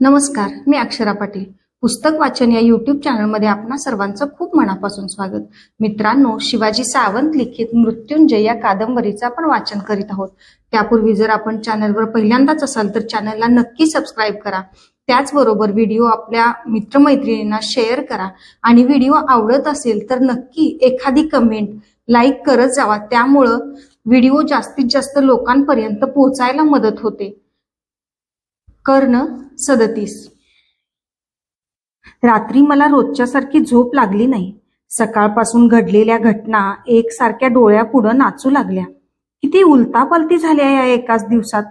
नमस्कार मी अक्षरा पाटील. पुस्तक वाचन या युट्यूब चॅनलमध्ये आपणा सर्वांचं खूप मनापासून स्वागत. मित्रांनो शिवाजी सावंत लिखित मृत्युंजय या कादंबरीचं आपण वाचन करीत आहोत. त्यापूर्वी जर आपण चॅनलवर पहिल्यांदाच असाल तर चॅनलला नक्की सबस्क्राईब करा. त्याचबरोबर व्हिडिओ आपल्या मित्रमैत्रिणींना शेअर करा. आणि व्हिडिओ आवडत असेल तर नक्की एखादी कमेंट लाईक करत जावा. त्यामुळं व्हिडिओ जास्तीत जास्त लोकांपर्यंत पोहोचायला मदत होते. कर्ण सदतीस. रात्री मला रोजच्यासारखी झोप लागली नाही. सकाळपासून घडलेल्या घटना एकसारख्या डोळ्यापुढं नाचू लागल्या. किती उलतापालती झाल्या या एकाच दिवसात.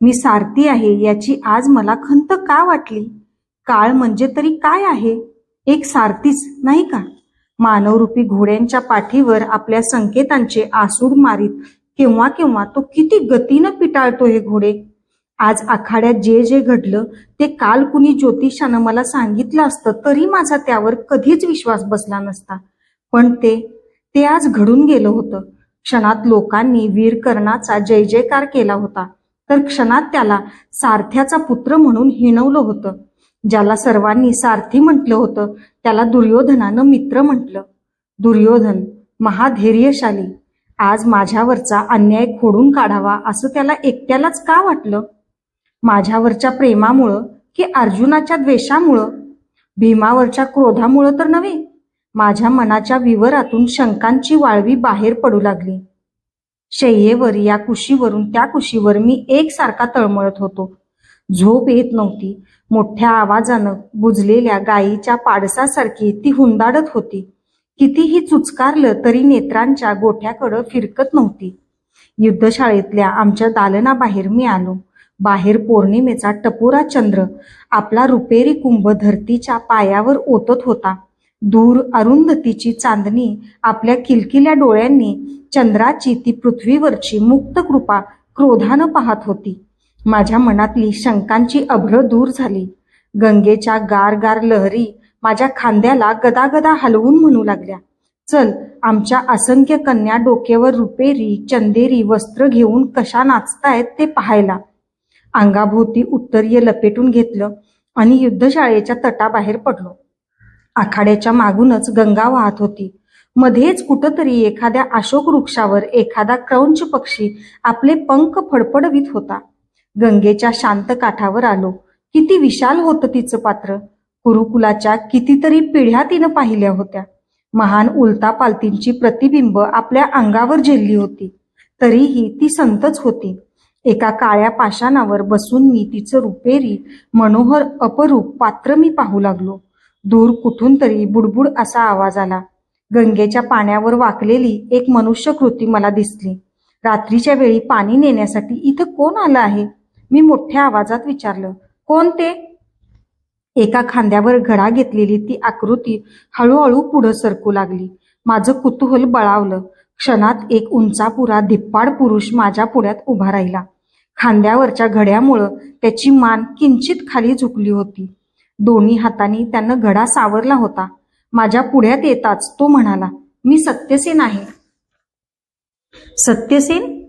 मी सारथी आहे याची आज मला खंत का वाटली? काळ म्हणजे तरी काय आहे? एक सारथीच नाही का? मानवरूपी घोड्यांच्या पाठीवर आपल्या संकेतांचे आसूड मारीत केव्हा केव्हा तो किती गतीनं पिटाळतो हे घोडे. आज आखाड्यात जे जे घडलं ते काल कुणी ज्योतिषानं मला सांगितलं असतं तरी माझा त्यावर कधीच विश्वास बसला नसता. पण ते ते आज घडून गेलं होतं. क्षणात लोकांनी वीर कर्णाचा जय जयकार केला होता. तर क्षणात त्याला सारथ्याचा पुत्र म्हणून हिणवलं होतं. ज्याला सर्वांनी सारथी म्हटलं होतं त्याला दुर्योधनानं मित्र म्हटलं. दुर्योधन महाधैर्यशाली आज माझ्यावरचा अन्याय खोडून काढावा असं त्याला एकट्यालाच का वाटलं? माझ्यावरच्या प्रेमामुळं की अर्जुनाच्या द्वेषामुळं? भीमावरच्या क्रोधामुळं तर नव्हे. माझ्या मनाच्या विवरातून शंकांची वाळवी बाहेर पडू लागली. शय्येवर या कुशीवरून त्या कुशीवर मी एकसारखा तळमळत होतो. झोप येत नव्हती. मोठ्या आवाजानं बुजलेल्या गायीच्या पाडसासारखी ती हुंदाडत होती. कितीही चुचकारलं तरी नेत्रांच्या गोठ्याकडं फिरकत नव्हती. युद्धशाळेतल्या आमच्या दालनाबाहेर मी आलो. बाहेर पौर्णिमेचा टपोरा चंद्र आपला रुपेरी कुंभ धरतीच्या पायावर ओतत होता. दूर अरुंधतीची चांदणी आपल्या किलकिल्या डोळ्यांनी चंद्राची ती पृथ्वीवरची मुक्त कृपा क्रोधानं पाहत होती. माझ्या मनातली शंकांची अभ्र दूर झाली. गंगेच्या गार गार लहरी माझ्या खांद्याला गदागदा हलवून म्हणू लागल्या. चल आमच्या असंख्य कन्या डोक्यावर रुपेरी चंदेरी वस्त्र घेऊन कशा नाचतायत ते पाहायला. अंगाभोवती उत्तरीय लपेटून घेतलं आणि युद्धशाळेच्या तटाबाहेर पडलो. आखाड्याच्या मागूनच गंगा वाहत होती. मध्येच कुठंतरी एखाद्या अशोक वृक्षावर एखादा क्रौंच पक्षी आपले पंख फडफडवीत होता. गंगेच्या शांत काठावर आलो. किती विशाल होतं तिचं पात्र. कुरुकुलाच्या कितीतरी पिढ्या तिनं पाहिल्या होत्या. महान उलता पालतींची प्रतिबिंब आपल्या अंगावर झेलली होती. तरीही ती संतच होती. एका काळ्या पाषाणावर बसून मी तिचं रुपेरी मनोहर अपरूप पात्र मी पाहू लागलो. दूर कुठून तरी बुडबुड असा आवाज आला. गंगेच्या पाण्यावर वाकलेली एक मनुष्य कृती मला दिसली. रात्रीच्या वेळी पाणी नेण्यासाठी इथं कोण आलं आहे? मी मोठ्या आवाजात विचारलं कोण ते? एका खांद्यावर घडा घेतलेली ती आकृती हळूहळू पुढं सरकू लागली. माझं कुतूहल बळावलं. क्षणात एक उंचापुरा धिप्पाड पुरुष माझ्या पुढ्यात उभा राहिला. खांद्यावरच्या घड्यामुळं त्याची मान किंचित खाली झुकली होती. दोन्ही हातांनी त्यानं घडा सावरला होता. माझ्या पुढ्यात येताच तो म्हणाला मी सत्यसेन आहे. सत्यसेन?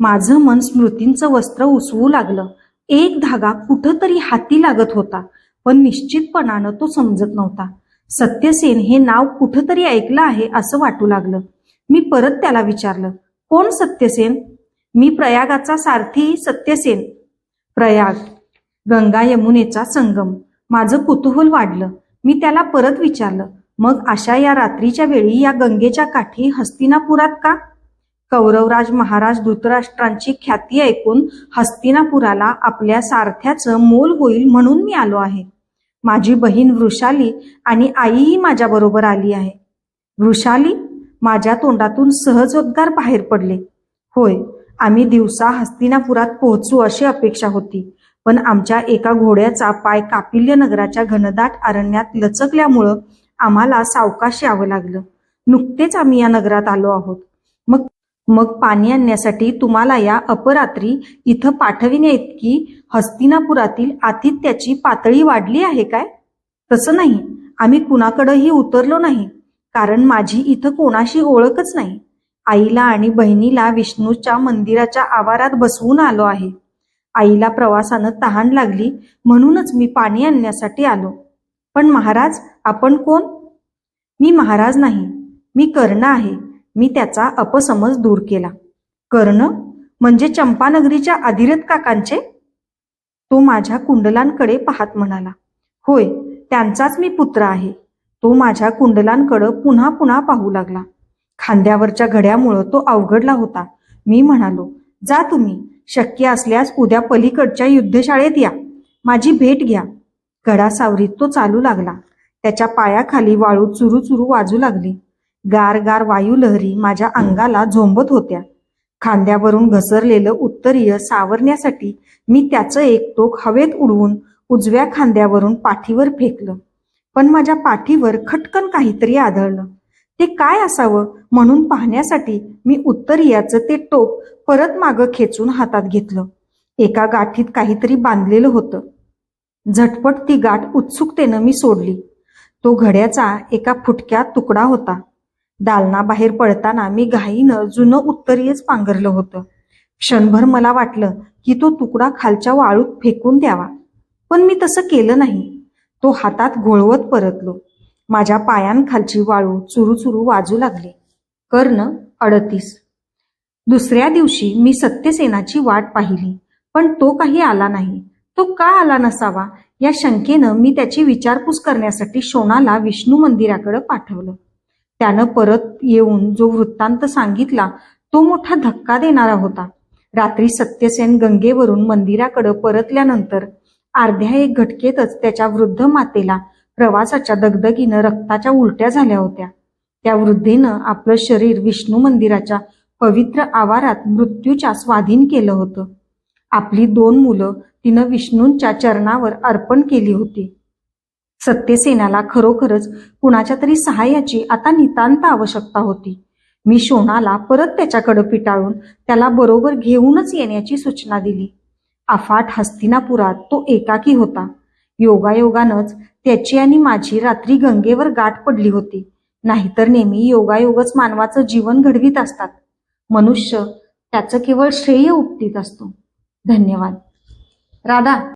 माझं मन स्मृतींचं वस्त्र उसवू लागलं. एक धागा कुठंतरी हाती लागत होता पण निश्चितपणानं तो समजत नव्हता. सत्यसेन हे नाव कुठंतरी ऐकलं आहे असं वाटू लागलं. मी परत त्याला विचारलं कोण सत्यसेन? मी प्रयागाचा सारथी सत्यसेन. प्रयाग गंगा यमुनेचा संगम. माझं कुतूहल वाढलं. मी त्याला परत विचारलं मग अशा या रात्रीच्या वेळी या गंगेच्या काठी हस्तिनापुरात का? कौरवराज महाराज धृतराष्ट्रांची ख्याती ऐकून हस्तिनापुराला आपल्या सारथ्याचं मोल होईल म्हणून मी आलो आहे. माझी बहीण वृषाली आणि आईही माझ्याबरोबर आली आहे. वृषाली माझ्या तोंडातून सहजोद्गार बाहेर पडले. होय आम्ही दिवसा हस्तिनापुरात पोहोचू अशी अपेक्षा होती पण आमच्या एका घोड्याचा पाय कापिल्य नगराच्या घनदाट अरण्यात लचकल्यामुळं आम्हाला सावकाश यावं लागलं. नुकतेच आम्ही या नगरात आलो आहोत. मग मग पाणी आणण्यासाठी तुम्हाला या अपरात्री इथं पाठविण्या इतकी हस्तिनापुरातील आतिथ्याची पातळी वाढली आहे काय? तसं नाही. आम्ही कुणाकडंही उतरलो नाही. कारण माझी इथं कोणाशी ओळखच नाही. आईला आणि बहिणीला विष्णूच्या मंदिराच्या आवारात बसवून आलो आहे. आईला प्रवासानं तहान लागली म्हणूनच मी पाणी आणण्यासाठी आलो. पण महाराज आपण कोण? मी महाराज नाही. मी कर्ण आहे. मी त्याचा अपसमज दूर केला. कर्ण? म्हणजे चंपानगरीच्या अधिरथ काकांचे? तो माझ्या कुंडलांकडे पाहत म्हणाला. होय त्यांचाच मी पुत्र आहे. तो माझ्या कुंडलांकडं पुन्हा पुन्हा पाहू लागला. खांद्यावरच्या घड्यामुळं तो अवघडला होता. मी म्हणालो जा तुम्ही. शक्य असल्यास उद्या पलीकडच्या युद्धशाळेत या. माझी भेट घ्या. घडा सावरीत तो चालू लागला. त्याच्या पायाखाली वाळू चुरू चुरू वाजू लागली. गार गार वायू लहरी माझ्या अंगाला झोंबत होत्या. खांद्यावरून घसरलेलं उत्तरीय सावरण्यासाठी मी त्याचं एक टोक हवेत उडवून उजव्या खांद्यावरून पाठीवर फेकलं. पण माझ्या पाठीवर खटकन काहीतरी आढळलं ते काय असावं म्हणून पाहण्यासाठी मी उत्तरीयाचं ते टोक परत मागं खेचून हातात घेतलं. एका गाठीत काहीतरी बांधलेलं होतं. झटपट ती गाठ उत्सुकतेनं मी सोडली. तो घड्याचा एका फुटक्यात तुकडा होता. दालनाबाहेर पडताना मी घाईनं जुनं उत्तरीयच पांघरलं होतं. क्षणभर मला वाटलं की तो तुकडा खालच्या वाळूत फेकून द्यावा. पण मी तसं केलं नाही. तो हातात घोळवत परतलो. माझ्या पायांखालची वाळू चुरू वाजू लागली. कर्ण अडतीस. दुसऱ्या दिवशी मी सत्यसेनाची वाट पाहिली पण तो काही आला नाही. तो का आला नसावा या शंकेनं मी त्याची विचारपूस करण्यासाठी शोणाला विष्णू मंदिराकडे पाठवलं. त्यानं परत येऊन जो वृत्तांत सांगितला तो मोठा धक्का देणारा होता. रात्री सत्यसेन गंगेवरून मंदिराकडे परतल्यानंतर अर्ध्या एक घटकेतच त्याच्या वृद्ध मातेला प्रवासाच्या दगदगीनं रक्ताच्या उलट्या झाल्या होत्या. त्या वृद्धेनं आपलं शरीर विष्णू मंदिराच्या पवित्र आवारात मृत्यूच्या स्वाधीन केलं होतं. आपली दोन मुलं तिनं विष्णूंच्या चरणावर अर्पण केली होती. सत्यसेनाला खरोखरच कुणाच्या तरी सहाय्याची आता नितांत आवश्यकता होती. मी शोणाला परत त्याच्याकडे पिटाळून त्याला बरोबर घेऊनच येण्याची सूचना दिली. अफाट हस्तिनापुरात तो एकाकी होता. योगायोगानंच त्याची आणि माझी रात्री गंगेवर गाठ पडली होती. नाहीतर नेहमी योगायोगच मानवाचं जीवन घडवीत असतात. मनुष्य त्याचं केवळ श्रेय उपटीत असतो. धन्यवाद. राधा!